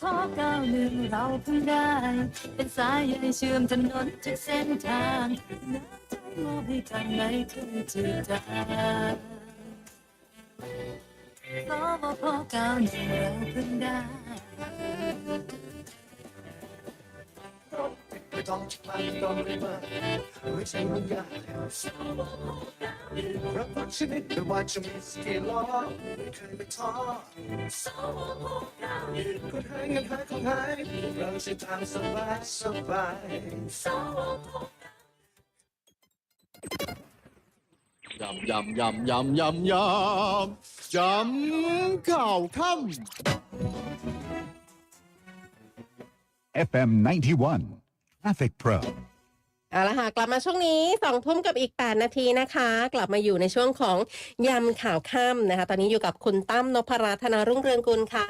พก้าวหนึ่งเราเพิ่งได้ เป็นสายใยเชื่อมถนนทุกเส้นทางน้ำใจมอบให้กันในทุกจุดทางสบพก้าวหนึ่งเราเพิ่งได้ ต้องจะไปต้องรีบมาไม่ใช่เรื่องยากรักชนิดไม่ว่าจะมีสกิลล้อไม่เคยไปท้อคนหายเงินหายของหายเราใช้ทางสบายสบายยำยำยำยำยำยำยำข่าวค่ำ FM 91, Traffic Pro. เอาละค่ะกลับมาช่วงนี้สองทุ่มกับอีก 8 นาทีนะคะ กลับมาอยู่ในช่วงของยำข่าวค่ำนะคะ ตอนนี้อยู่กับคุณตั้มนพรัตนารุ่งเรืองกุลค่ะ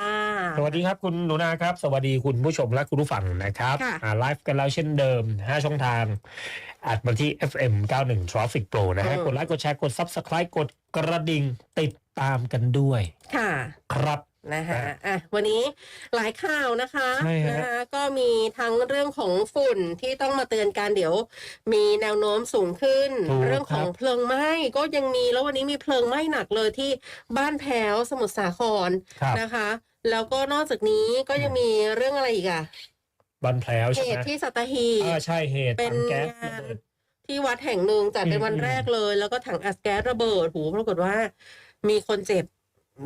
สวัสดีครับคุณหนูนาครับ สวัสดีคุณผู้ชมและคุณผู้ฟังนะครับค่ะอ่าไลฟ์กันแล้วเช่นเดิม 5 ช่องทาง อัดมาที่ FM 91 Traffic Pro นะฮะกดไลค์กดแชร์กด Subscribe กดกระดิ่งติดตามกันด้วย ค่ะ ครับ นะคะอะวันนี้หลายข่าวนะคะใช่ฮะนะคะ ก็มีทั้งเรื่องของฝุ่นที่ต้องมาเตือนการเดี๋ยว มีแนวโน้มสูงขึ้นถูกเรื่องของครับเพลิงไหม้ก็ยังมีแล้ววันนี้มีเพลิงไหม้หนักเลยที่บ้านแพ้วสมุทรสาครครับนะคะ แล้วก็นอกจากนี้ก็ยังมีเรื่องอะไรอีกอะบันแผลวเหใช่ไหมตุที่สัตหีบอ่าใช่เหตุเป็นถังแก๊สงาระนเบิดที่วัดแห่งหนึ่งจัดเป็นอืมวันอืมแรกเลย แล้วก็ถังอัดแก๊สระเบิดหูปรากฏว่ามีคนเจ็บ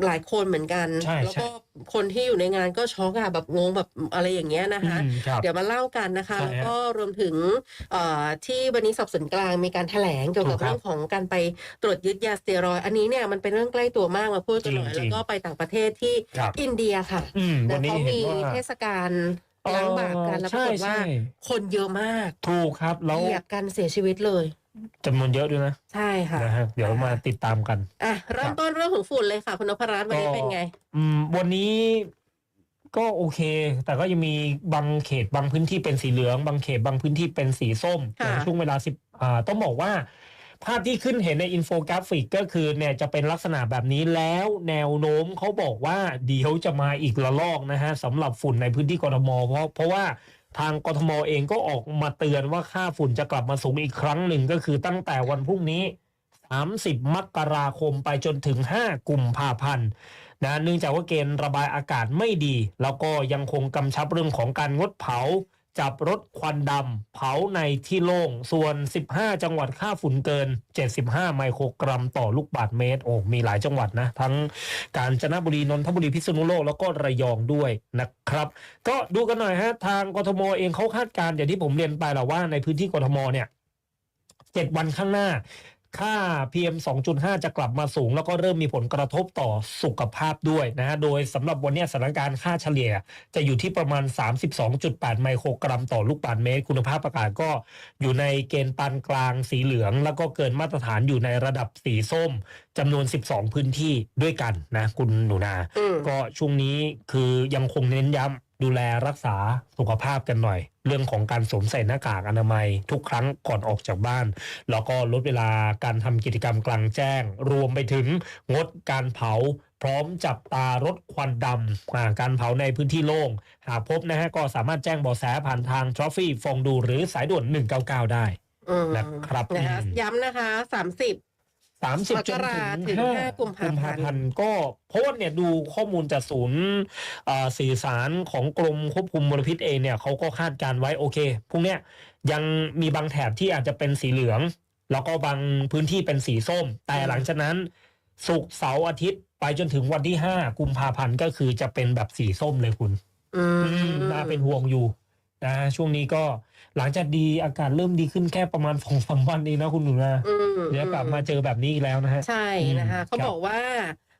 หลายคนเหมือนกัน ใช่แล้วใช่ก็คนที่อยู่ในงานก็ช็อกอะแบบงงแบบอะไรอย่างเงี้ยนะคะ อืมครับ เดี๋ยวมาเล่ากันนะคะใช่ฮะแล้วก็รวมถึงเอ่อที่วันนี้สอบสวนกลางมีการแถลงเกี่ยวกับถูกครับเรื่องของการไปตรวจยึดยาสเตียรอยด์อันนี้เนี่ยมันเป็นเรื่องใกล้ตัวมากมาพูดกันหน่อยจริงๆแล้วก็ไปต่างประเทศที่ครับ อินเดียค่ะอืมแต่วันนี้เขาเห็นมีว่าเทศกาลล้างบาปกันแล้วปรากฏว่าใช่ใช่คนเยอะมากถูกครับแล้ว เหยียบกันเสียชีวิตเลย จำนวนเยอะด้วยนะใช่ค่ะนะฮะเดี๋ยวมาติดตามกัน อะเริ่มต้นเรื่องของฝุ่นเลยค่ะ คุณนพรัตน์วันนี้เป็นไง อืม วันนี้ก็โอเค แต่ก็ยังมีบางเขตบางพื้นที่เป็นสีเหลือง บางเขตบางพื้นที่เป็นสีส้มค่ะในช่วงเวลาสิบอ่าต้องบอกว่าภาพที่ขึ้นเห็นในอินโฟกราฟิกก็คือเนี่ยจะเป็นลักษณะแบบนี้แล้วแนวโน้มเขาบอกว่าเดี๋ยวจะมาอีกระลอกนะฮะสำหรับฝุ่นในพื้นที่กทมเพราะเพราะว่า ทางกทมเองก็ออกมาเตือนว่าค่าฝุ่นจะกลับมาสูงอีกครั้งหนึ่งก็คือตั้งแต่วันพรุ่งนี้ 30 มกราคมไปจนถึง 5 กุมภาพันธ์นะเนื่องจากว่าเกณฑ์ระบายอากาศไม่ดี แล้วก็ยังคงกำชับเรื่องของการงดเผา จับรถควันดำเผาในที่โล่ง ส่วน 15 จังหวัดค่าฝุ่นเกิน 75 ไมโครกรัมต่อลูกบาศก์เมตร โอ้ มีหลายจังหวัดนะ ทั้งกาญจนบุรี นนทบุรี พิษณุโลก แล้วก็ระยองด้วยนะครับ ก็ดูกันหน่อยฮะ ทางกทมเองเขาคาดการณ์อย่างที่ผมเรียนไปแล้วว่าในพื้นที่กทมเนี่ยเจ็ดวันข้างหน้า ค่า PM 2.5 จะกลับมาสูง แล้วก็เริ่มมีผลกระทบต่อสุขภาพด้วยนะฮะ โดยสำหรับวันนี้สถานการณ์ค่าเฉลี่ย จะอยู่ที่ประมาณ 32.8 ไมโครกรัมต่อลูกบาศก์เมตร คุณภาพอากาศก็อยู่ในเกณฑ์ปานกลางสีเหลือง แล้วก็เกินมาตรฐานอยู่ในระดับสีส้มจำนวน 12 พื้นที่ด้วยกันนะ คุณหนูนาอืมก็ช่วงนี้คือยังคงเน้นย้ำ ดูแลรักษาสุขภาพกันหน่อย เรื่องของการสวมใส่หน้ากากอนามัย ทุกครั้งก่อนออกจากบ้าน แล้วก็ลดเวลาการทำกิจกรรมกลางแจ้ง รวมไปถึงงดการเผา พร้อมจับตารถควันดำอ่าการเผาในพื้นที่โล่ง หากพบนะฮะก็สามารถแจ้งเบาะแสผ่านทางทรอฟี่ฟองดูหรือสายด่วน 199 ได้อืมนะครับนะคะอืมย้ำนะคะสาม สิบสามสิบมจกนราถึงถึงห้าห้ากุมภาพันธ์กุมภาพันธ์ก็เพราะว่าเนี่ยดูข้อมูลจากศูนย์เอ่อสื่อสารของกรมควบคุมมลพิษเองเนี่ยเขาก็คาดการณ์ไว้โอเคพรุ่งเนี้ยยังมีบางแถบที่อาจจะเป็นสีเหลือง แล้วก็บางพื้นที่เป็นสีส้ม แต่หลังจากนั้นศุกร์เสาร์อาทิตย์ ไปจนถึงวันที่ห้ากุมภาพันธ์ก็คือจะเป็นแบบสีส้มเลยคุณ อือืมมน่าเป็นห่วงอยู่ นะช่วงนี้ก็หลังจากดีอากาศเริ่มดีขึ้นแค่ประมาณสองสามวันเองนะคุณหนูนะอืมเดี๋ยวกลับมาเจอแบบนี้อีกแล้วนะฮะ ใช่นะคะอืมเขาครับบอกว่า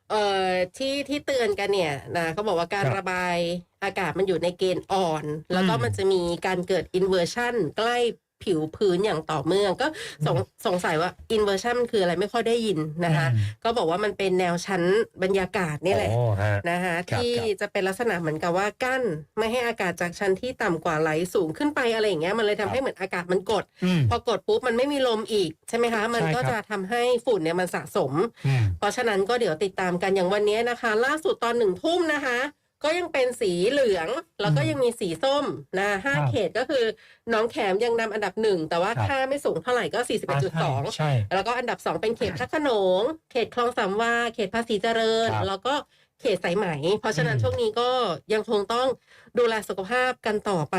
เอ่อที่ที่เตือนกันเนี่ยนะเขาบอกว่าการครับระบายอากาศมันอยู่ในเกณฑ์อ่อน แล้วก็อืมมันจะมีการเกิด inversion ใกล้ ผิวพื้นอย่างต่อเนื่องก็สงสงสัยว่า inversion มันคืออะไรไม่ค่อยได้ยินนะคะอืมก็บอกว่ามันเป็นแนวชั้นบรรยากาศนี่แหละอ๋อฮะนะคะครับที่ครับจะเป็นลักษณะเหมือนกับว่ากั้นไม่ให้อากาศจากชั้นที่ต่ำกว่าไหลสูงขึ้นไปอะไรอย่างเงี้ยมันเลยทำให้เหมือนอากาศมันกดอืมพอกดปุ๊บมันไม่มีลมอีกใช่ไหมคะ มันใช่ก็ครับจะทำให้ฝุ่นเนี่ยมันสะสมอืมเพราะฉะนั้นก็เดี๋ยวติดตามกันอย่างวันนี้นะคะ ล่าสุดตอนหนึ่งทุ่มนะคะ ก็ยังเป็นสีเหลือง แล้วก็อืมยังมีสีส้มนะห้าครับเขตก็คือหน้องแขมยังนำอันดับหนึ่งแต่ว่าครับค่าไม่สูงเท่าไหร่ก็อ่าใช่41.2 ใช่ แล้วก็อันดับสองเป็นเขตพระโขนง เขตคลองสามวาเขตภาษีเจริญครับแล้วก็เขตสายไหม เพราะฉะนั้นอืมช่วงนี้ก็ยังคงต้อง ดูแลสุขภาพกันต่อไป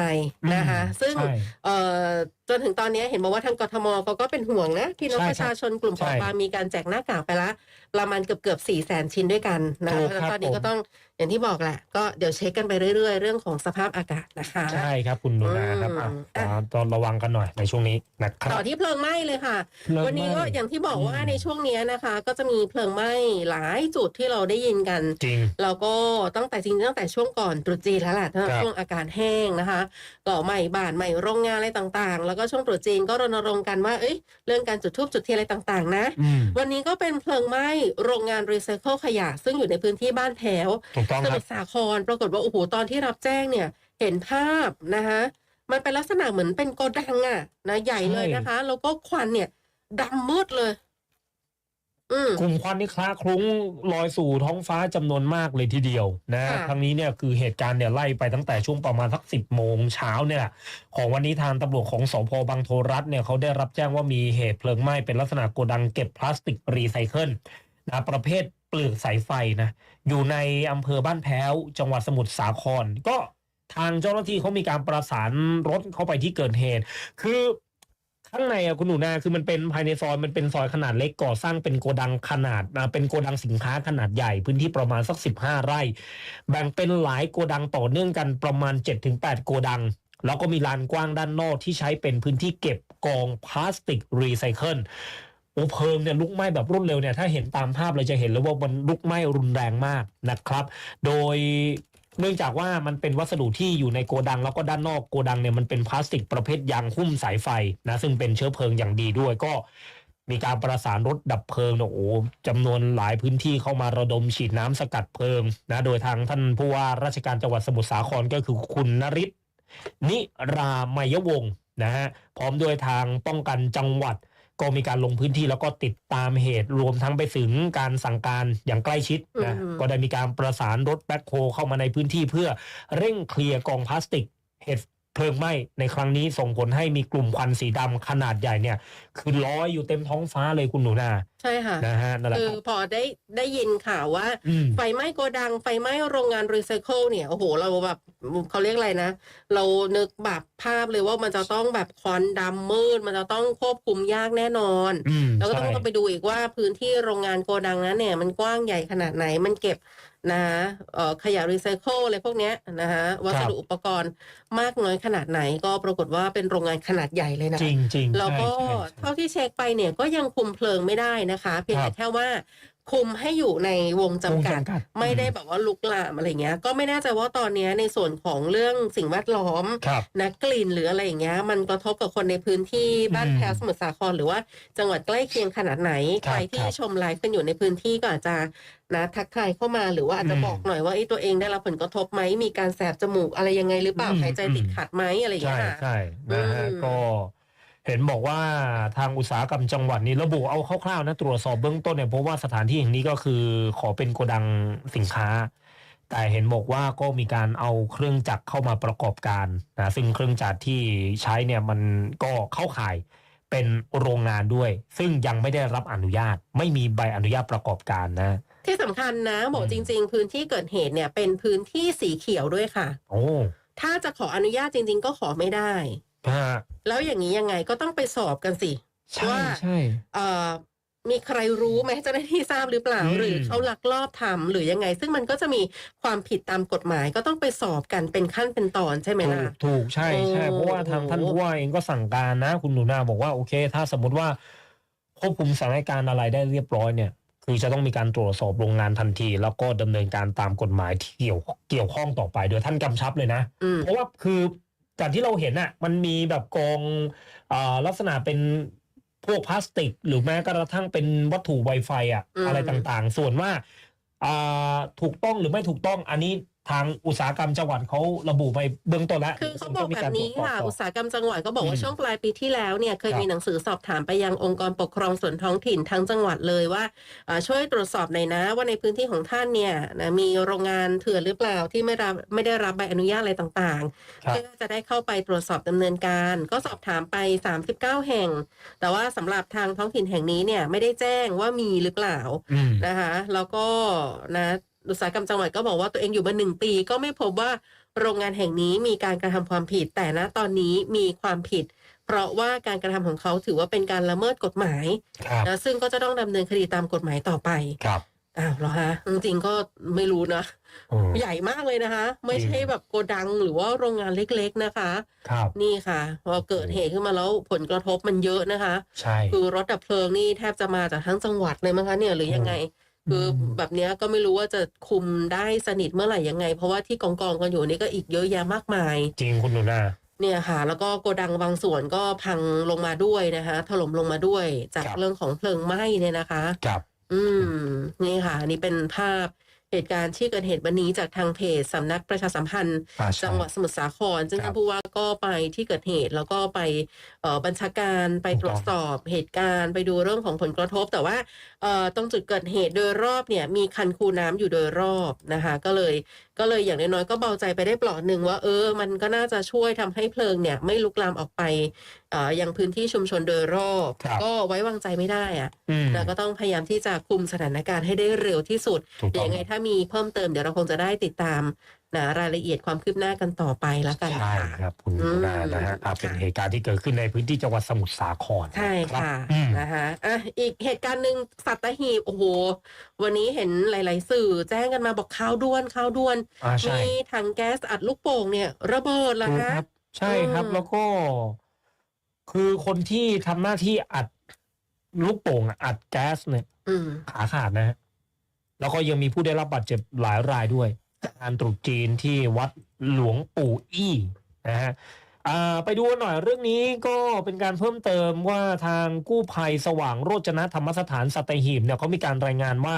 นะคะอืมซึ่งใช่เอ่อจนถึงตอนนี้เห็นบอกว่าทางกทมเขาก็เป็นห่วงนะพี่น้องใช่ประชาชนกลุ่มใช่เปราะบางมีการแจกหน้ากากไปละประมาณเกือบเกือบสี่แสนชิ้นด้วยกันนะถูคะกเพราะฉะนั้นตอนนี้ครับผมก็ต้องอย่างที่บอกแหละ ก็เดี๋ยวเช็คกันไปเรื่อยๆ เรื่องของสภาพอากาศนะคะ ใช่ครับคุณดูนะครับอะอืมอ่าต้องระวังกันหน่อยในช่วงนี้นะครับต่อที่เพลิงไหม้เลยค่ะเพลิงวันนี้ก็ไหม้อย่างที่บอกว่าอืมในช่วงเนี้ยนะคะ ก็จะมีเพลิงไหม้หลายจุดที่เราได้ยินกันจริงแล้วก็ตั้งแต่จริงๆตั้งแต่ช่วงก่อนตรุษจีนแล้วแหละตั้งแต่ครับช่วงอากาศแห้งนะคะก็ใหม่บ้านใหม่โรงงานอะไรต่างๆ แล้วก็ช่วงตรุษจีนก็รณรงค์กันว่าเอ้ยเรื่องการจุดธูปจุดเทียนอะไรต่างๆ นะอืมวันนี้ก็เป็นเพลิงไหม้โรงงานรีไซเคิลขยะ ซึ่งอยู่ในพื้นที่บ้านแถวถูกต้องสคมุรับทรสาครปรากฏว่าโอ้โหตอนที่รับแจ้งเนี่ยเห็นภาพนะคะมันเป็นลักษณะเหมือนเป็นโกดังอะนะใหญ่เลยนะคะ แล้วก็ควันเนี่ยดำมืดเลยอืม กลุ่มควันนี่คล้าคลุ้งลอยสู่ท้องฟ้าจำนวนมากเลยทีเดียวนะค่ะครั้งนี้เนี่ยคือเหตุการณ์เนี่ยไล่ไปตั้งแต่ช่วงประมาณสักสิบโมงเช้าเนี่ยแหละของวันนี้ทางตำรวจของสพบางโทรัฐเนี่ยเขาได้รับแจ้งว่ามีเหตุเพลิงไหม้เป็นลักษณะโกดังเก็บพลาสติกรีไซเคิลนะประเภทเปลือกสายไฟนะอยู่ในอำเภอบ้านแพ้ว จังหวัดสมุทรสาคร ก็ทางเจ้าหน้าที่เขามีการประสานรถเข้าไปที่เกิดเหตุ คือ ข้างในอะคุณหนูนาคือมันเป็นภายในซอยมันเป็นซอยขนาดเล็กก่อสร้างเป็นโกดังขนาดเป็นโกดังสินค้าขนาดใหญ่ พื้นที่ประมาณสักสิบห้าไร่ แบ่งเป็นหลายโกดังต่อเนื่องกันประมาณ 7-8 โกดัง แล้วก็มีลานกว้างด้านนอกที่ใช้เป็นพื้นที่เก็บกองพลาสติกรีไซเคิลโอ้เพลิงเนี่ยลุกไหม้แบบรวดเร็วเนี่ยถ้าเห็นตามภาพเราจะเห็นเลยว่ามันลุกไหม้รุนแรงมากนะครับ โดย เนื่องจากว่ามันเป็นวัสดุที่อยู่ในโกดัง แล้วก็ด้านนอกโกดังเนี่ยมันเป็นพลาสติกประเภทยางหุ้มสายไฟนะซึ่งเป็นเชื้อเพลิงอย่างดีด้วยก็มีการประสานรถดับเพลิงเนี่ยโอ้โหจำนวนหลายพื้นที่เข้ามาระดมฉีดน้ำสกัดเพลิงนะโดยทางท่านผู้ว่าราชการจังหวัดสมุทรสาครก็คือคุณนริศนิรามยวงศ์นะฮะพร้อมด้วยทางป้องกันจังหวัด ก็มีการลงพื้นที่แล้วก็ติดตามเหตุรวมทั้งไปถึงการสั่งการอย่างใกล้ชิดนะอืมก็ได้มีการประสานรถแบ็คโฮเข้ามาในพื้นที่เพื่อเร่งเคลียร์กองพลาสติกเหตุ เพลิงไหม้ในครั้งนี้ส่งผลให้มีกลุ่มควันสีดำขนาดใหญ่เนี่ย คือลอยอยู่เต็มท้องฟ้าเลยคุณหนูนาใช่ค่ะนะฮะนั่นแหละคืคอรับพอได้ได้ยินข่าวว่าอืมไฟไหม้โกดังไฟไหม้โรงงานรีไซเคิลเนี่ยโอ้โหเราแบบเขาเรียกอะไรนะ เรานึกแบบภาพเลยว่ามันจะต้องแบบควันดำมืด มันจะต้องควบคุมยากแน่นอนอืมแล้วก็ต้องใช่ต้องไปดูอีกว่าพื้นที่โรงงานโกดังนั้นเนี่ย มันกว้างใหญ่ขนาดไหนมันเก็บ นะเอ่อขยะรีไซเคิลอะไรพวกเนี้ยนะฮะวัสดุอุปกรณ์มากน้อยขนาดไหนก็ปรากฏว่าเป็นโรงงานขนาดใหญ่เลยนะจริงจริงๆแล้วก็ใช่ใช่ใช่เท่าที่เช็คไปเนี่ยก็ยังคุมเพลิงไม่ได้นะคะ เพียงครัแต่บแค่ว่า คุมให้อยู่ในวงจำกัด วงจำกัดไม่ได้อืมแบบว่าลุกลามอะไรเงี้ย ก็ไม่แน่ใจว่าตอนเนี้ยในส่วนของเรื่องสิ่งแวดล้อมครับนะกลิ่นหรืออะไรอย่างเงี้ย มันกระทบกับคนในพื้นที่บ้านอืมแพ้วสมุทรสาครหรือว่าจังหวัดใกล้เคียงขนาดไหนครัใคบรที่ครับชมไลฟ์กันอยู่ในพื้นที่ก็อาจจะนะทักทายเข้ามาหรือว่าอาจจะอืมบอกหน่อยว่าไอ้ตัวเองได้รับผลกระทบไหมมีการแสบจมูกอะไรยังไงหรือเปล่าอืมหายใจติดขัดไหมอะไรอย่างใช่เงี้ยค่ะ ใช่นะฮะอืมก็ เห็นบอกว่าทางอุตสาหกรรมจังหวัดนี้ระบุเอาคร่าวๆนะตรวจสอบเบื้องต้นเนี่ยเพราะว่าสถานที่แห่งนี้ก็คือขอเป็นโกดังสินค้า แต่เห็นบอกว่าก็มีการเอาเครื่องจักรเข้ามาประกอบการนะซึ่งเครื่องจักรที่ใช้เนี่ยมันก็เข้าข่ายเป็นโรงงานด้วย ซึ่งยังไม่ได้รับอนุญาต ไม่มีใบอนุญาตประกอบการนะ ที่สำคัญนะบอกอืมจริง ๆ พื้นที่เกิดเหตุเนี่ยเป็นพื้นที่สีเขียวด้วยค่ะ โอ้ถ้าจะขออนุญาตจริง ๆ ก็ขอไม่ได้ ฮะแล้วอย่างนี้ยังไงก็ต้องไปสอบกันสิใช่ว่าใช่ เอ่อมีใครรู้ไหมเจ้าหน้าที่ทราบหรือเปล่า อืม หรือเขาลักลอบทำหรือยังไง ซึ่งมันก็จะมีความผิดตามกฎหมายก็ต้องไปสอบกันเป็นขั้นเป็นตอนใช่ไหมถูล่ะ กถูกใช่ใช่โอ้ เพราะว่าทางท่านผู้ว่าเองก็สั่งการนะ คุณหนูนาบอกว่าโอเค ถ้าสมมติว่าควบคุมสถานการณ์อะไรได้เรียบร้อยเนี่ย คือจะต้องมีการตรวจสอบโรงงานทันที แล้วก็ดำเนินการตามกฎหมายที่เกี่ยวเกี่ยวข้องต่อไปโดยท่านกำชับเลยนะ อืมเพราะว่าคือ จากที่เราเห็นอะมันมีแบบกองอาลักษณะเป็นพวกพลาสติก หรือแม้กระทั่งเป็นวัตถุไวไฟอะอืมอะไรต่างๆ ส่วนว่าอ่าถูกต้องหรือไม่ถูกต้องอันนี้ ทางอุตสาหกรรมจังหวัดเขาระบุไปเบื้องต้นแล้วคือเขาบอกแบบนี้ค่ะต่อุตสาหกรรมจังหวัดก็บอกว่าอืมช่วงปลายปีที่แล้วเนี่ยเคยครับมีหนังสือสอบถามไปยังองค์กรปกครองส่วนท้องถิ่นทั้งจังหวัดเลยว่าเอ่อช่วยตรวจสอบหน่อยนะว่าในพื้นที่ของท่านเนี่ยนะมีโรงงานเถื่อนหรือเปล่าที่ไม่รับไม่ได้รับใบอนุญาตอะไรต่างๆครับเพื่อจะได้เข้าไปตรวจสอบดำเนินการ ก็สอบถามไป 39 แห่ง แต่ว่าสำหรับทางท้องถิ่นแห่งนี้เนี่ยไม่ได้แจ้งว่ามีหรือเปล่าอืมนะคะแล้วก็นะ อุตสาหกรรมจังหวัดก็บอกว่าตัวเองอยู่มาหนึ่งปี ก็ไม่พบว่าโรงงานแห่งนี้มีการกระทำความผิด แต่ณตอนนี้มีความผิด เพราะว่าการกระทำของเขาถือว่าเป็นการละเมิดกฎหมายครับนะซึ่งก็จะต้องดำเนินคดีตามกฎหมายต่อไปครับอ้าวเหรอฮะจริงๆก็ไม่รู้นะอืมใหญ่มากเลยนะคะ ไม่ใช่แบบโกดังหรือว่าโรงงานเล็กๆนะคะ ครับนี่ค่ะ พอเกิดเหตุขึ้นมาแล้วผลกระทบมันเยอะนะคะ ใช่ คือรถดับเพลิงนี่แทบจะมาจากทั้งจังหวัดเลยมั้งคะเนี่ยหรือยังไง คือแบบเนี้ยก็ไม่รู้ว่าจะคุมได้สนิทเมื่อไหร่ยังไง เพราะว่าที่กองกองๆกันอยู่นี่ก็อีกเยอะแยะมากมาย จริงคุณหนูนาเนี่ยค่ะ แล้วก็โกดังบางส่วนก็พังลงมาด้วยนะคะถล่มลงมาด้วยจากครับเรื่องของเพลิงไหม้เนี่ยนะคะ ครับ อืม นี่ค่ะ อันนี่เป็นภาพ เหตุการณ์ที่เกิดเหตุวันนี้จากทางเพจสำนักประชาสัมพันธ์อ่าใช่จังหวัดสมุทรสาคร ซึ่งครับท่านผู้ว่าก็ไปที่เกิดเหตุ แล้วก็ไปเอ่อบัญชาการไปถูกตรวจต้องสอบเหตุการณ์ไปดูเรื่องของผลกระทบ แต่ว่าเอ่อตรงจุดเกิดเหตุโดยรอบเนี่ยมีคันคูน้ำอยู่โดยรอบนะคะ ก็เลยก็เลยอย่างน้อยๆก็เบาใจไปได้เปลอดหนึ่งว่าเออ มันก็น่าจะช่วยทำให้เพลิงเนี่ย ไม่ลุกลามออกไปเอ่อยังพื้นที่ชุมชนโดยรอบครับก็ไว้วางใจไม่ได้อะอืมนะก็ต้องพยายามที่จะคุมสถานการณ์ให้ได้เร็วที่สุดถูกต้องยังไงถ้ามีเพิ่มเติมเดี๋ยวเราคงจะได้ติดตาม นะรายละเอียดความคืบหน้ากันต่อไปแล้วกันใช่ค่ะครับคุณหนูนานะฮะอ่าเป็นเหตุการณ์ที่เกิดขึ้นในพื้นที่จังหวัดสมุทรสาครใช่รับค่ะอืมนะคะอะอีกเหตุการณ์หนึ่งสัตหีบโอ้โห วันนี้เห็นหลาย ๆ สื่อแจ้งกันมาบอกข่าวด่วนข่าวด่วนอ่าใช่มีถังแก๊สอัดลูกโป่งเนี่ย ระเบิดแล้วถูกฮะครับใช่ครับอืมแล้วก็ คือคนที่ทำหน้าที่อัดลูกโป่งอะอัดแก๊สเนี่ยอืมขาขาดนะฮะแล้วก็ยังมีผู้ได้รับบาดเจ็บหลายรายด้วยจา กานตรุษจีนที่วัดหลวงปู่อี้นะฮะไปดูหน่อยเรื่องนี้ก็เป็นการเพิ่มเติมว่าทางกู้ภัยสว่างโรจนธรรมสถานสัตหีบเนี่ยเขามีการรายงานว่า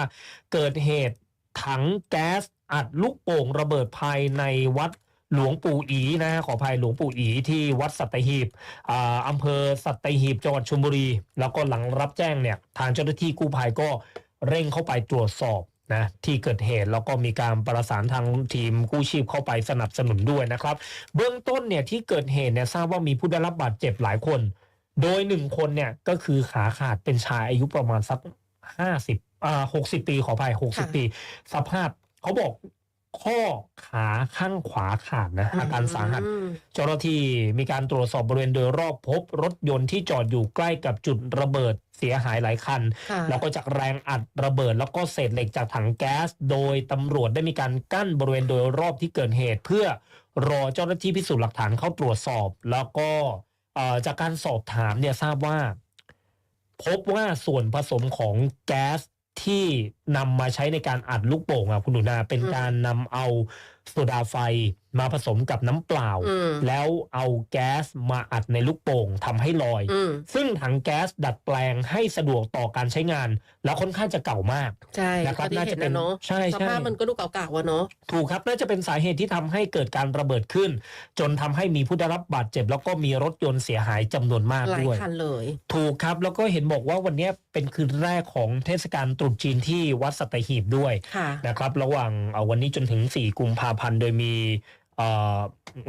เกิดเหตุถังแก๊สอัดลูกโป่งระเบิดภายในวัดหลวงปู่อีนะฮะขออภัยหลวงปู่อีที่วัดสัตหีบอ่าอำเภอสัตหีบจังหวัดชลบุรี แล้วก็หลังรับแจ้งเนี่ยทางเจ้าหน้าที่กู้ภัยก็เร่งเข้าไปตรวจสอบ นะที่เกิดเหตุแล้วก็มีการประสานทางทีมกู้ชีพเข้าไปสนับสนุนด้วยนะครับ เบื้องต้นเนี่ยที่เกิดเหตุเนี่ยทราบว่ามีผู้ได้รับบาดเจ็บหลายคน โดยหนึ่งคนเนี่ยก็คือขาขาดเป็นชายอายุประมาณสักห้าสิบอ่าหกสิบปีขออภัยหกสิบค่ะปี สภาพเขาบอก ข้อขาข้างขวาขาดนะอาการสาหัสอืมเจ้าหน้าที่มีการตรวจสอบบริเวณโดยรอบพบรถยนต์ที่จอดอยู่ใกล้กับจุดระเบิดเสียหายหลายคันค่ะแล้วก็จากแรงอัดระเบิด แล้วก็เศษเหล็กจากถังแก๊ส โดยตำรวจได้มีการกั้นบริเวณโดยรอบที่เกิดเหตุ เพื่อรอเจ้าหน้าที่พิสูจน์หลักฐานเข้าตรวจสอบ แล้วก็เอ่อจากการสอบถามเนี่ยทราบว่า พบว่าส่วนผสมของแก๊ส ที่นำมาใช้ในการอัดลูกโป่งอะคุณหนูนาเป็นอืมการนำเอาโซดาไฟ มาผสมกับน้ำเปล่าอืมแล้วเอาแก๊สมาอัดในลูกโป่งทำให้ลอยอืมซึ่งถังแก๊สดัดแปลงให้สะดวกต่อการใช้งาน แล้วค่อนข้างจะเก่ามากใช่นะครับก็ที่น่าเห็จะนเป็นนะเนาะใช่สใช่ภาพมันก็ดูเก่าๆวะเนาะถูกครับน่าจะเป็นสาเหตุที่ทำให้เกิดการระเบิดขึ้น จนทำให้มีผู้ได้รับบาดเจ็บ แล้วก็มีรถยนต์เสียหายจำนวนมากหลายด้วยคันเลย ถูกครับแล้วก็เห็นบอกว่าวันนี้เป็นคืนแรกของเทศกาลตรุษจีนที่วัดสัตหีบด้วยค่ะนะครับ ระหว่างเอ่อวันนี้จนถึง 4 กุมภาพันธ์โดยมีเอ่อ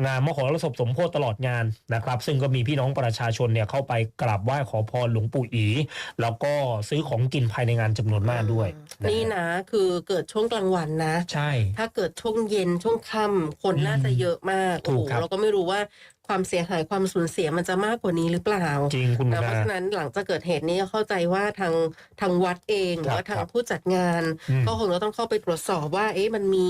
งานมโหรสพสมโพธิตลอดงานนะครับ ซึ่งก็มีพี่น้องประชาชนเนี่ยเข้าไปกราบไหว้ขอพรหลวงปู่อีแล้วก็ซื้อของกินภายในงานจำนวนมากด้วยะนี่นะคือเกิดช่วงกลางวันนะ ใช่ ถ้าเกิดช่วงเย็นช่วงค่ำคนอืมน่าจะเยอะมากถูโอ้กโหครับเราก็ไม่รู้ว่าความเสียหายความสูญเสียมันจะมากกว่านี้หรือเปล่าจริงคุณนะเพนาราะฉะนั้นหลังจากเกิดเหตุนี้ก็เข้าใจว่าทางทางวัดเองหรือว่าครัทางบผู้จัดงานอืมก็คงจะต้องเข้าไปตรวจสอบว่า เอ๊ะมันมี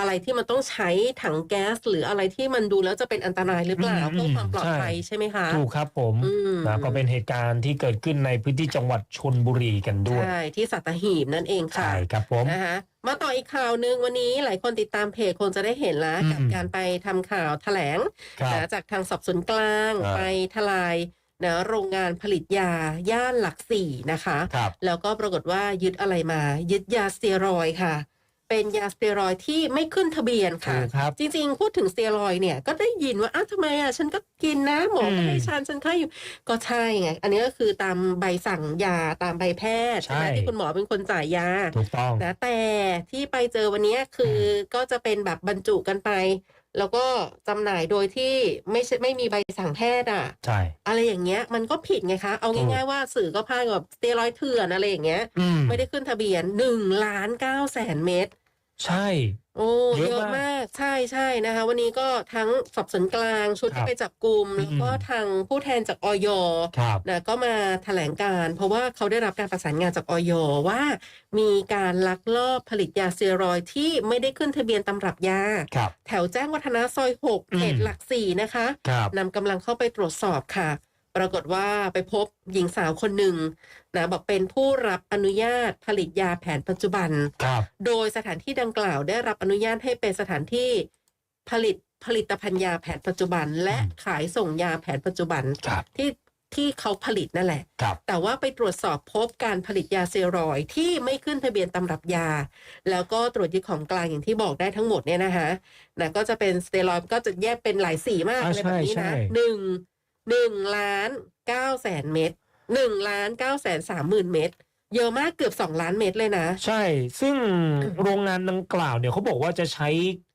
อะไรที่มันต้องใช้ถังแก๊ส หรืออะไรที่มันดูแล้วจะเป็นอันตรายหรือเปล่าอืมเพื่อความปลอดภัยใช่ใช่ไหมคะถูกครับผมอืมนะก็เป็นเหตุการณ์ที่เกิดขึ้นในพื้นที่จังหวัดชนบุรีกันด้วยใช่ที่สัตหีบนั่นเองค่ะใช่ครับผมนะคะมาต่ออีกข่าวหนึ่งวันนี้หลายคนติดตามเพจคงจะได้เห็นแล้วอืมกับการไปทำข่าวแถลงครับนะจากทางสอบสวนกลางอ่าไปทลายนะโรงงานผลิตยาย่านหลักสี่นะคะครับแล้วก็ปรากฏว่ายึดอะไรมา ยึดยาสเตียรอยด์ค่ะ เป็นยาสเตียรอยด์ที่ไม่ขึ้นทะเบียนค่ะ ถูกครับจริงๆ พูดถึงสเตียรอยด์เนี่ยก็ได้ยินว่าอ้าวทำไมอะฉันก็กินนะหมอก็อืมให้ฉันฉันไข้อยู่ก็ใช่ไง อันนี้ก็คือตามใบสั่งยาตามใบแพทย์ใช่ใช่ไหมที่คุณหมอเป็นคนจ่ายยา ถูกต้อง นะแต่ที่ไปเจอวันนี้คือก็จะเป็นแบบบรรจุกันไป แล้วก็จำหน่ายโดยที่ไม่ใช่ไม่มีใบสั่งแพทย์อะใช่ อะไรอย่างเงี้ยมันก็ผิดไงคะเอาถูก ง่ายๆว่าสื่อก็พาดแบบสเตียรอยด์เถื่อนอะไรอย่างเงี้ย อืม ไม่ได้ขึ้นทะเบียนหนึ่งล้านเก้าแสนเม็ด ใช่ โอ้เยอะเยอะมาก มากใช่ใช่นะคะ วันนี้ก็ทั้งสอบสวนกลางชุดครัที่บไปจับกลุ่มอืมแล้วก็ทางผู้แทนจากออยครับ นะก็มาแถลงการเพราะว่าเขาได้รับการประสานงานจากออยว่า มีการลักลอบผลิตยาสเซียรอยด์ที่ไม่ได้ขึ้นทะเบียนตำรับยา ครับ แถวแจ้งวัฒนะซอย 6 อืม เขตหลักสี่นะคะครับ นำกำลังเข้าไปตรวจสอบค่ะ ปรากฏว่าไปพบหญิงสาวคนหนึ่งนะบอกเป็นผู้รับอนุญาตผลิตยาแผนปัจจุบัน ครับโดยสถานที่ดังกล่าวได้รับอนุญาตให้เป็นสถานที่ผลิตผลิตภัณฑ์ยาแผนปัจจุบัน และอืมขายส่งยาแผนปัจจุบันครับที่ที่เขาผลิตนั่นแหละ ครับ แต่ว่าไปตรวจสอบพบการผลิตยาสเซียรอยด์ที่ไม่ขึ้นทะเบียนตำรับยา แล้วก็ตรวจยึดของกลางอย่างที่บอกได้ทั้งหมดเนี่ยนะคะนะก็จะเป็นสเตียรอยด์ก็จะแยกเป็นหลายสีมากอ่าอะไรแบบนี้ใช่นะใช่ หนึ่ง หนึ่งล้านเก้าแสนเม็ดหนึ่งล้านเก้าแสนสามหมื่นเม็ดเยอะมากเกือบสองล้านเม็ดเลยนะ ใช่ ซึ่งโรงงานดังกล่าวเนี่ยเขาบอกว่าจะใช้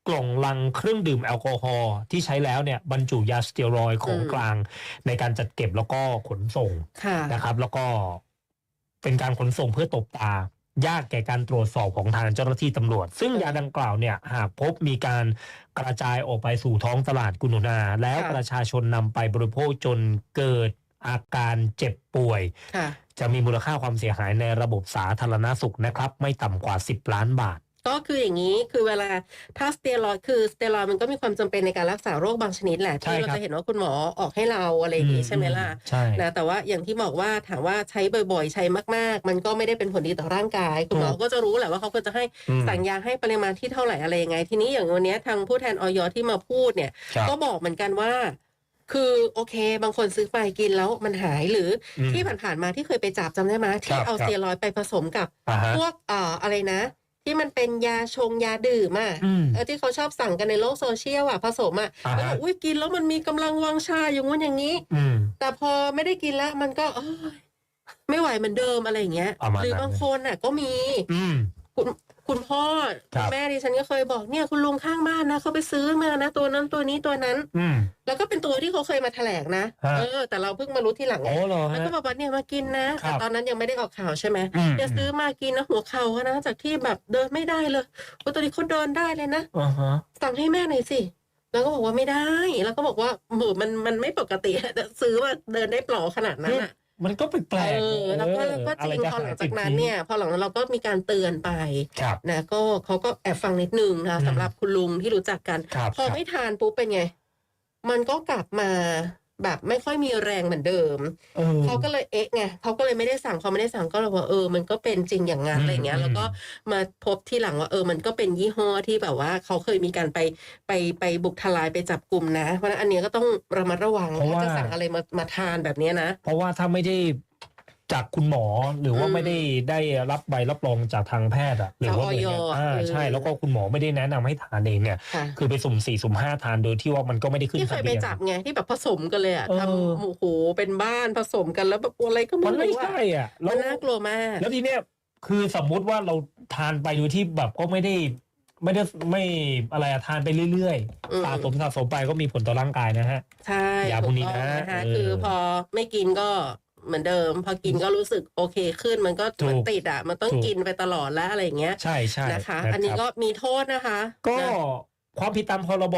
กล่องลังเครื่องดื่มแอลกอฮอล์ที่ใช้แล้วเนี่ยบรรจุยาสเตียรอยด์ของอืมกลาง ในการจัดเก็บแล้วก็ขนส่งค่ะนะครับ แล้วก็เป็นการขนส่งเพื่อตบตา ยากแก่การตรวจสอบของทางเจ้าหน้าที่ตำรวจ ซึ่งยาดังกล่าวเนี่ยหากพบมีการกระจายออกไปสู่ท้องตลาดกุนุนา แล้วค่ะประชาชนนำไปบริโภคจนเกิดอาการเจ็บป่วยค่ะจะมีมูลค่าความเสียหายในระบบสาธารณสุขนะครับ ไม่ต่ำกว่า 10 ล้านบาท ก็คืออย่างนี้คือเวลาถ้าสเตียรอยด์คือสเตียรอยด์มันก็มีความจำเป็นในการรักษาโรคบางชนิดแหละใช่ที่เราครับจะเห็นว่าคุณหมอออกให้เราอะไรอย่างนี้ใช่ไหมล่ะใช่นะแต่ว่าอย่างที่บอกว่าถามว่าใช้บ่อยๆ ใช้มากๆ มันก็ไม่ได้เป็นผลดีต่อร่างกาย คุณหมอถูกก็จะรู้แหละว่าเขาก็จะให้อืมสั่งยาให้ปริมาณที่เท่าไหร่อะไรยังไง ทีนี้อย่างวันเนี้ยทางผู้แทนออยที่มาพูดเนี่ยครับก็บอกเหมือนกันว่าคือโอเค บางคนซื้อไปกินแล้วมันหายหรืออมที่ผ่านๆมาที่เคยไปจับจำได้ไหมครัที่บเอาครับสเตียรอยด์ไปผสมกับอ่าฮะพวกเอ่ออะไรนะ ที่มันเป็นยาชงยาดื่มอะอืม เออที่เขาชอบสั่งกันในโลกโซเชียลอะผสมอะอ่าฮะ แล้วบอกอุ้ยกินแล้วมันมีกำลังวังชาอย่างงู้นอย่างนี้ อืม แต่พอไม่ได้กินแล้วมันก็เอ้ยไม่ไหวเหมือนเดิมอะไรอย่างเงี้ยประมาณหรือนั้นบางคนอะ ก็มีอืม คุณ คุณพ่อครัคุบณแม่ดิฉันก็เคยบอกเนี่ยคุณลุงข้างบ้านนะเขาไปซื้อมานะ ตัวนั้นตัวนี้ตัวนั้น อืม แล้วก็เป็นตัวที่เขาเคยมาแถลงนะฮะ เออ แต่เราเพิ่งมารู้ทีหลังไง โอ้เหรอแล้วฮะ ก็บอกว่าเนี่ยมากินนะครับแต่ตอนนั้นยังไม่ได้ออกข่าวใช่ไหมอืมอย่าซื้อมากินนะหัวเข่าเขานะจากที่แบบเดินไม่ได้เลยว่าตัวนี้เขาเดินได้เลยนะอ่าฮะ สั่งให้แม่หน่อยสิแล้วก็บอกว่าไม่ได้ แล้วก็บอกว่าหมูมันมันไม่ปกติอะซื้อมาเดินได้เปล่าขนาดนั้นอะ มันก็แปลกเอๆอแล้วก็แล้วก็จะไริงพอหลังจากนั้นหาเนี่ยพอหลังนั้นเราก็มีการเตือนไปครับนะก็เขาก็แอบฟังนิดนึงนะอืมสำหรับคุณลุงที่รู้จักกันครับพอครับไม่ทานปุ๊บเป็นไง มันก็กลับมา แบบไม่ค่อยมีแรงเหมือนเดิมเออเขาก็เลยเอ๊ะไงเขาก็เลยไม่ได้สั่งเขาไม่ได้สั่งก็เลยว่าเออมันก็เป็นจริงอย่างนั้นอืมอะไรเงี้ยอืมแล้วก็มาพบที่หลังว่าเออมันก็เป็นยี่ห้อที่แบบว่าเขาเคยมีการไปไปไปบุกทลายไปจับกลุ่มนะ เพราะฉะนั้นอันเนี้ยก็ต้องระมัดระวังเพราะว่าถ้าจะสั่งอะไรมามาทานแบบเนี้ยนะ เพราะว่าถ้าไม่ได้ จากคุณหมอหรือว่าอืมไม่ได้ได้รับใบรับรองจากทางแพทย์อะหรือว่าหน่วยงานจากอ่าอยใช่เออแล้วก็คุณหมอไม่ได้แนะนำให้ทานเองเนี่ยค่ะคือไปสุ่มสี่สุ่มห้าทานโดยที่ว่ามันก็ไม่ได้ขึ้นที่เคทะยไปเบียน จับไงที่แบบผสมกันเลยอะเออ ทำโอ้โหเป็นบ้านผสมกันแล้วแบบอะไรก็มันไม่ไม่รู้อะใช่อะมัแล้วนน่ากลัวมาก แล้วทีเนี้ยคือสมมุติว่าเราทานไปโดยที่แบบก็ไม่ได้ ไม่ได้ไม่อะไรอะทานไปเรื่อยอืม ๆสะสมสะสมไปก็มีผลต่อร่างกายนะฮะ ใช่ยาพวกนี้ถูต้องนะนะคะเออ คือพอไม่กินก็ เหมือนเดิม พอกินก็รู้สึกโอเคขึ้นมันก็ถูกมันติดอะ มันต้องถูกกินไปตลอดแล้วอะไรอย่างเงี้ย ใช่ใช่นะคะรับอันนี้ก็มีโทษนะคะ ก็นะความผิดตามพรบ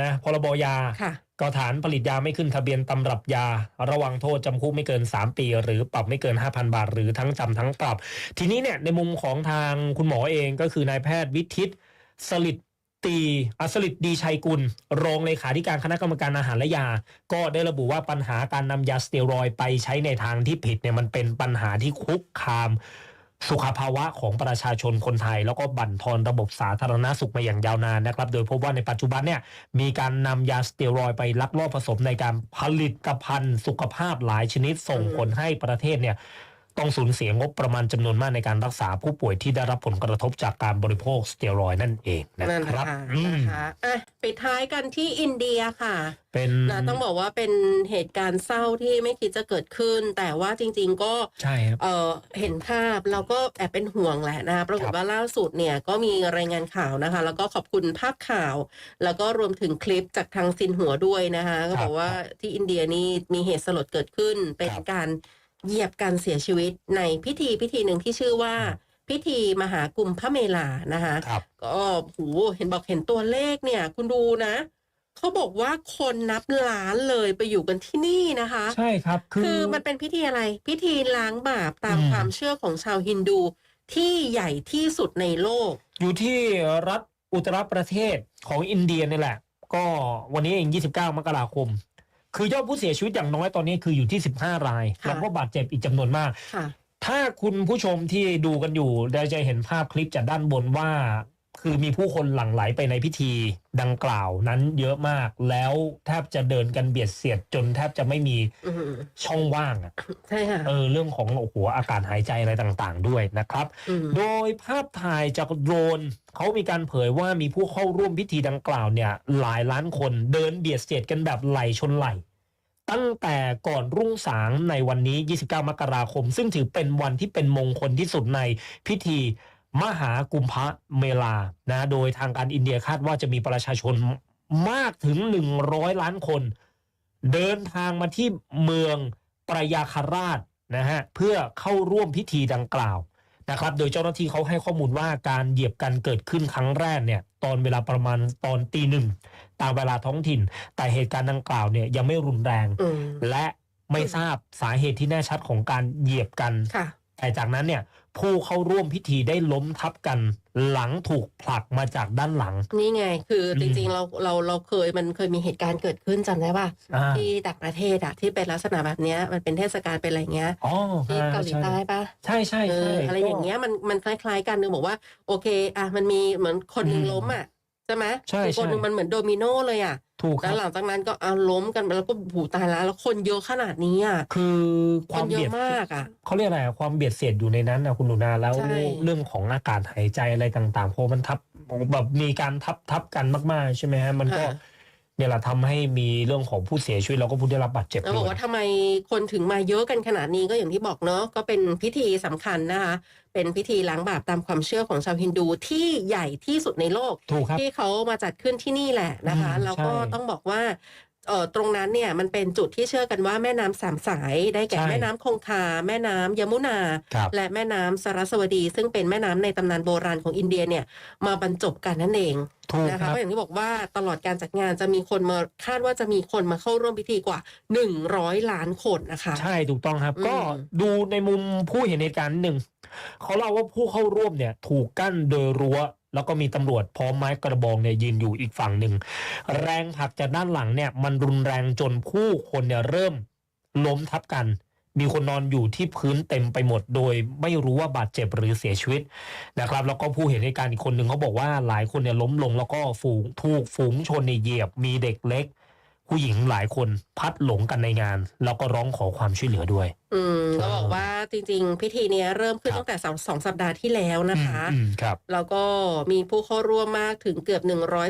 นะพรบยาค่ะก็ฐานผลิตยาไม่ขึ้นทะเบียนตำรับยา ระวังโทษจำคุกไม่เกิน 3 ปี หรือปรับไม่เกิน 5,000 บาท หรือทั้งจำทั้งปรับ ทีนี้เนี่ยในมุมของทางคุณหมอเองก็คือนายแพทย์วิทิตสลิด ตีอัสลิดดีชัยกุล รองเลขาธิการคณะกรรมการอาหารและยา ก็ได้ระบุว่าปัญหาการนำยาสเตียรอยไปใช้ในทางที่ผิดเนี่ยมันเป็นปัญหาที่คุกคาม สุขภาวะของประชาชนคนไทย แล้วก็บั่นทอนระบบสาธารณสุขมาอย่างยาวนานนะครับ โดยพบว่าในปัจจุบันเนี่ยมีการนำยาสเตียรอยไปลักลอบผสมในการผลิตภัณฑ์สุขภาพหลายชนิดส่งผลให้ประเทศเนี่ย ต้องสูญเสียงบประมาณจำนวนมากในการรักษาผู้ป่วยที่ได้รับผลกระทบจากการบริโภคสเตียรอยด์นั่นเองนะนั่นคแหรัละบค่ะอืมนะคะอะปิดท้ายกันที่อินเดียค่ะ เป็นนะต้องบอกว่าเป็นเหตุการณ์เศร้าที่ไม่คิดจะเกิดขึ้น แต่ว่าจริง ๆ ก็ใช่ครับเอ่อเห็นภาพเราก็แอบเป็นห่วงแหละนะคะปรากฏว่าล่าสุดเนี่ยก็มีรายงานข่าวนะคะ แล้วก็ขอบคุณภาพข่าว แล้วก็รวมถึงคลิปจากทางซินหัวด้วยนะคะ ก็บอกว่าที่อินเดียนี่มีเหตุสลดเกิดขึ้นเป็นครับการ เหยียบการเสียชีวิตในพิธีพิธีหนึ่งที่ชื่อว่าพิธีมหากุมพระเมลานะคะครับก็โหเห็นบอกเห็นตัวเลขเนี่ย คุณดูนะเขาบอกว่าคนนับล้านเลยไปอยู่กันที่นี่นะคะ ใช่ครับ คือคือมันเป็นพิธีอะไร พิธีล้างบาปตามอืมความเชื่อของชาวฮินดูที่ใหญ่ที่สุดในโลก อยู่ที่รัฐอุตรประเทศของอินเดียนี่แหละ ก็วันนี้เอง 29 มกราคม คือยอดผู้เสียชีวิตอย่างน้อยตอนนี้คืออยู่ที่ 15 รายค่ะแล้วก็บาดเจ็บอีกจำนวนมากค่ะถ้าคุณผู้ชมที่ดูกันอยู่ได้จะเห็นภาพคลิปจากด้านบนว่า คือมีผู้คนหลั่งไหลไปในพิธีดังกล่าวนั้นเยอะมาก แล้วแทบจะเดินกันเบียดเสียดจนแทบจะไม่มีอืมช่องว่างอะใช่ค่ะเออเรื่องของโอ้โหอากาศหายใจอะไรต่างๆ ด้วยนะครับมโดยภาพถ่ายจากโดรนเขามีการเผยว่ามีผู้เข้าร่วมพิธีดังกล่าวเนี่ย หลายล้านคนเดินเบียดเสียดกันแบบไหลชนไหลตั้งแต่ก่อนรุ่งสางในวันนี้ 29 มกราคม ซึ่งถือเป็นวันที่เป็นมงคลที่สุดในพิธี มหากุมภะเมลานะโดยทางการอินเดียคาดว่าจะมีประชาชนมากถึง 100 ล้านคน เดินทางมาที่เมืองประยาคาราชนะฮะเพื่อเข้าร่วมพิธีดังกล่าวนะครับ โดยเจ้าหน้าที่เขาให้ข้อมูลว่าการเหยียบกันเกิดขึ้นครั้งแรกเนี่ยตอนเวลาประมาณตอนตีหนึ่งตามเวลาท้องถิ่น แต่เหตุการณ์ดังกล่าวเนี่ยยังไม่รุนแรงอืมและไม่ทราบสาเหตุที่แน่ชัดของการเหยียบกันค่ะ แต่จากนั้นเนี่ยผู้เข้าร่วมพิธีได้ล้มทับกันหลังถูกผลักมาจากด้านหลัง นี่ไง คืออมจริงๆเราเราเราเคยมันเคยมีเหตุการณ์เกิดขึ้นจำได้ป่ะอ่าที่ต่างประเทศอะที่เป็นลักษณะแบบเนี้ยมันเป็นเทศกาลเป็นอะไรเงี้ยอ๋อที่เกาหลีใต้ปะใช่ใช่เอใช่ออะไรอย่างเงี้ยมันมันคล้าย ๆ กันนึงบอกว่าโอเคอะมันมีเหมือนคนหนึงอืมล้มอะ ใช่ไหมใช่คือคนหนึงใช่มันเหมือนโดมิโนเลยอะถูกคแล้รัวบหลังจากนั้นก็เอาล้มกันไปแล้วก็ผูตายแล้วแล้วคนเยอะขนาดนี้อะคือคความนเยเบียอะดมากอะเขาเรียกอะไรอะความเบียดเสียดอยู่ในนั้นนะคุณหนูนาแล้วใช่เรื่องของอากาศหายใจอะไรต่างๆพอมันทับแบบมีการทับทับกันมากๆ ใช่ไหมฮะมันก็ค่ะ เนี่ยแหละทำให้มีเรื่องของผู้เสียชีวิตแล้วก็ผู้ได้รับบาดเจ็บแล้วบด้อกวยว่าทำไมคนถึงมาเยอะกันขนาดนี้ก็อย่างที่บอกเนอะก็เป็นพิธีสำคัญนะคะ เป็นพิธีล้างบาปตามความเชื่อของชาวฮินดูที่ใหญ่ที่สุดในโลก ถูกครับ ที่เขามาจัดขึ้นที่นี่แหละนะคะ อืมแล้วก็ใช่ ต้องบอกว่า เออตรงนั้นเนี่ยมันเป็นจุดที่เชื่อกันว่าแม่น้ำสามสายได้แก่ใช่แม่น้ำคงคา แม่น้ำยมุนา ครับและแม่น้ำสารสวดี ซึ่งเป็นแม่น้ำในตำนานโบราณของอินเดียเนี่ยมาบรรจบกันนั่นเองถูกนะคคะรับก็อย่างที่บอกว่าตลอดการจัดงานจะมีคนมาคาดว่าจะมีคนมาเข้าร่วมพิธีกว่า 100 ล้านคนนะคะ ใช่ถูกต้องครับ อืม ก็ดูในมุมผู้เห็นเหตุการณ์หนึ่งเขาเล่าว่าผู้เข้าร่วมเนี่ย ถูกกั้นโดยรั้ว แล้วก็มีตำรวจพร้อมไม้กระบองเนี่ยยืนอยู่อีกฝั่งหนึ่ง แรงผลักจากด้านหลังเนี่ยมันรุนแรงจนผู้คนเนี่ยเริ่มล้มทับกัน มีคนนอนอยู่ที่พื้นเต็มไปหมด โดยไม่รู้ว่าบาดเจ็บหรือเสียชีวิตนะครับ แล้วก็ผู้เห็นเหตุการณ์อีกคนหนึ่งเขาบอกว่าหลายคนเนี่ยล้มลงแล้วก็ฝูงถูกฝูงชนในยเหยียบมีเด็กเล็ก ผู้หญิงหลายคนพัดหลงกันในงาน แล้วก็ร้องขอความช่วยเหลือด้วย อืมเออก็บอกว่าจริง ๆ พิธีเนี้ยเริ่มขึ้นครับตั้งแต่สองสองสัปดาห์ที่แล้วนะคะอืมครับ แล้วก็มีผู้เข้าร่วมมากถึงเกือบ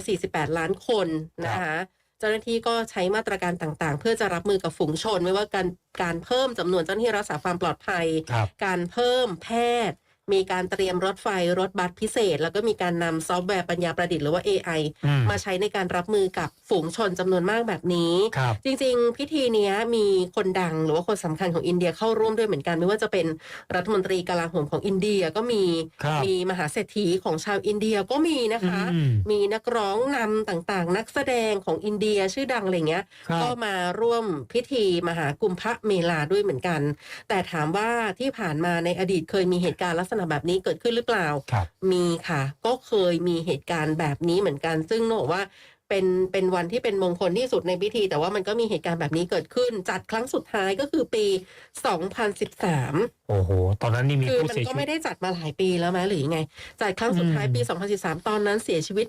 148 ล้านคนนะคะ เจ้าหน้าที่ก็ใช้มาตรการต่างๆ เพื่อจะรับมือกับฝูงชน ไม่ว่าการการเพิ่มจำนวนเจ้าหน้าที่รักษาความปลอดภัย ครับ การเพิ่มแพทย์ มีการเตรียมรถไฟรถบัสพิเศษ แล้วก็มีการนำซอฟต์แวร์ปัญญาประดิษฐ์หรือว่า AI อืมมาใช้ในการรับมือกับฝูงชนจำนวนมากแบบนี้ครับจริง ๆ พิธีเนี้ยมีคนดังหรือว่าคนสำคัญของอินเดียเข้าร่วมด้วยเหมือนกัน ไม่ว่าจะเป็นรัฐมนตรีกลาโหมของอินเดียก็มีครับมีมหาเศรษฐีของชาวอินเดียก็มีนะคะอืมมีนักร้องนำต่างๆ นักแสดงของอินเดียชื่อดังอะไรเงี้ยครับก็มาร่วมพิธีมหากุมพระเมลาด้วยเหมือนกัน แต่ถามว่าที่ผ่านมาในอดีตเคยมีเหตุการณ์ลักษณะแบบนี้เกิดขึ้นหรือเปล่าครับมีค่ะ ก็เคยมีเหตุการณ์แบบนี้เหมือนกัน ซึ่งโนบอกว่าเป็นเป็นวันที่เป็นมงคลที่สุดในพิธี แต่ว่ามันก็มีเหตุการณ์แบบนี้เกิดขึ้น จัดครั้งสุดท้ายก็คือปี 2013 โอ้โห ตอนนั้นนี่มีคือผู้มันเสียก็ชีวิไม่ตได้จัดมาหลายปีแล้วไหมหรือยังไง จัดครั้งสุดท้ายปี 2013 ตอนนั้นเสียชีวิต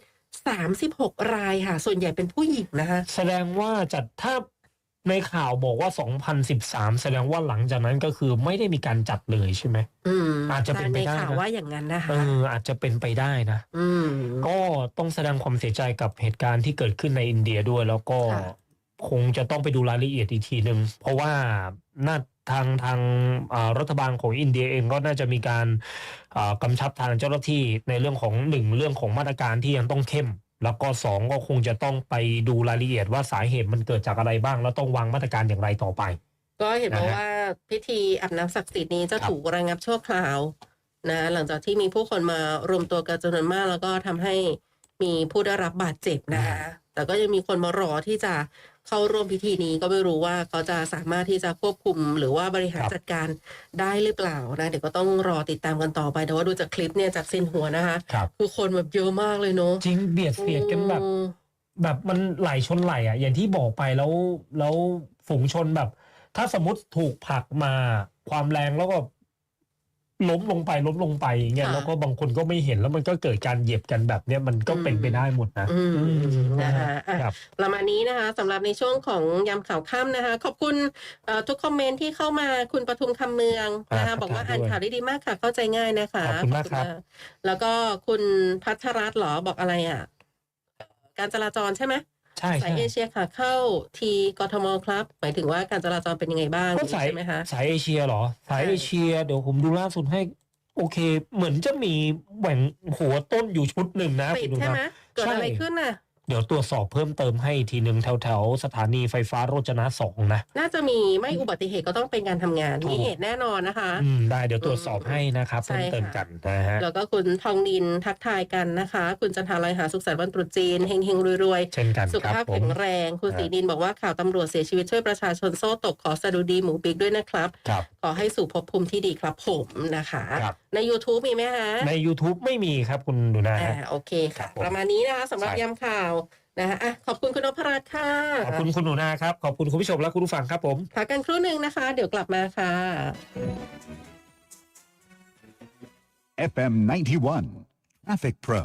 36 รายค่ะ ส่วนใหญ่เป็นผู้หญิงนะคะ แสดงว่าจัดถ้า ในข่าวบอกว่า 2013 แสดงว่าหลังจากนั้นก็คือไม่ได้มีการจัดเลยใช่ไหมอืมอาจจะเป็นไปได้นะในข่าวว่าอย่างนั้นนะคะเอออาจจะเป็นไปได้นะ อืมก็ต้องแสดงความเสียใจกับเหตุการณ์ที่เกิดขึ้นในอินเดียด้วย แล้วก็ค่ะคงจะต้องไปดูรายละเอียดอีกทีหนึ่งเพราะว่าน่าทางทางอ่ารัฐบาลของอินเดียเองก็น่าจะมีการอ่ากำชับทางเจ้าหน้าที่ในเรื่องของหนึ่งเรื่องของมาตรการที่ยังต้องเข้ม แล้วก็สองก็คงจะต้องไปดูรายละเอียดว่าสาเหตุมันเกิดจากอะไรบ้าง แล้วต้องวางมาตรการอย่างไรต่อไป ก็เห็นบอกนะฮะว่าพิธีอาบน้ำศักดิ์สิทธิ์นี้จะครับถูกระงับชั่วคราวนะหลังจากที่มีผู้คนมารวมตัวกันจำนวนมาก แล้วก็ทำให้มีผู้ได้รับบาดเจ็บนะคะแต่ก็ยังมีคนมารอที่จะ เข้าร่วมพิธีนี้ก็ไม่รู้ว่าเขาจะสามารถที่จะควบคุม หรือว่าบริหารครับจัดการได้หรือเปล่านะเดี๋ยวก็ต้องรอติดตามกันต่อไปแต่ว่าดูจากคลิปเนี่ยจากเซนหัวนะคะครับคือคนแบบเยอะมากเลยเนาะจริงเบียดเสียดกันแบบอืมแบบมันไหลชนไหลอะ อย่างที่บอกไปแล้วแล้วฝูงชนแบบ ถ้าสมมติถูกผลักมาความแรงแล้วก็ ล้มลงไปล้มลงไปอย่างเงี้ยค่ะ แล้วก็บางคนก็ไม่เห็นแล้วมันก็เกิดการเหยียบกันแบบเนี้ยมันก็เป็นไปได้หมดนะอืมอืมนะคะอะครับ ประมาณนี้นะคะสำหรับในช่วงของยำข่าวค่ำนะคะ ขอบคุณเอ่อทุกคอมเมนต์ที่เข้ามาคุณปทุมคำเมืองนะครัคะบบอกว่าขอบคุณอ่านข่าวได้ดีมากค่ะ เข้าใจง่ายนะคะขอบคุณมากครับ แล้วก็คุณพัชรัตน์เหรอบอกอะไรอะ การจราจรใช่ไหม ใช่สายใช่เอเชียค่ะเข้าทีกทมครับ หมายถึงว่าการจราจรเป็นยังไงบ้างก็สายใช่ไหมคะสายเอเชียเหรอ สายใช่เอเชียเดี๋ยวผมดูล่าสุดให้ โอเค เหมือนจะมีแหว่งหัวต้นอยู่ชุดหนึ่งนะติดคุณดูใช่ไหมนะเกิดอะไรใช่ขึ้นน่ะ เดี๋ยวตรวจสอบเพิ่มเติมให้อีกทีหนึ่งแถวแถวๆสถานีไฟฟ้าโรจนะสองนะ น่าจะมีไม่อุบัติเหตุก็ต้องเป็นการทำงานถูก มีเหตุแน่นอนนะคะ อืมได้เดี๋ยวตรวจสอบให้นะครับใช่เพิ่มเติมค่ะกันนะฮะ แล้วก็คุณทองดินทักทายกันนะคะ คุณจันทาลอยหาสุขสันต์วันตรุษจีนเฮงเฮงๆรวยเช่นกันๆ สุขครับภาพผม แข็งแรง คุณครับศรีดินบอกว่าข่าวตำรวจเสียชีวิตช่วยประชาชนโซ่ตกขอสดุดีหมูปีกด้วยนะครับ ครับ ขอให้สู่ภพภูมิที่ดีครับผมนะคะ ครับ ใน YouTube มีไหมคะใน YouTube ไม่มีครับคุณดูนะอ่าฮะ โอเคครัค่ะ บผมประมาณนี้นะคะสำหรับใช่ยำข่าว นะคะอะขอบคุณคุณนพรัตน์ค่ะ ขอบคุณคุณหนูนาครับ ขอบคุณคุณผู้ชมและคุณผู้ฟังครับผมพักกันครู่หนึ่งนะคะ เดี๋ยวกลับมาค่ะ FM 91 Traffic Pro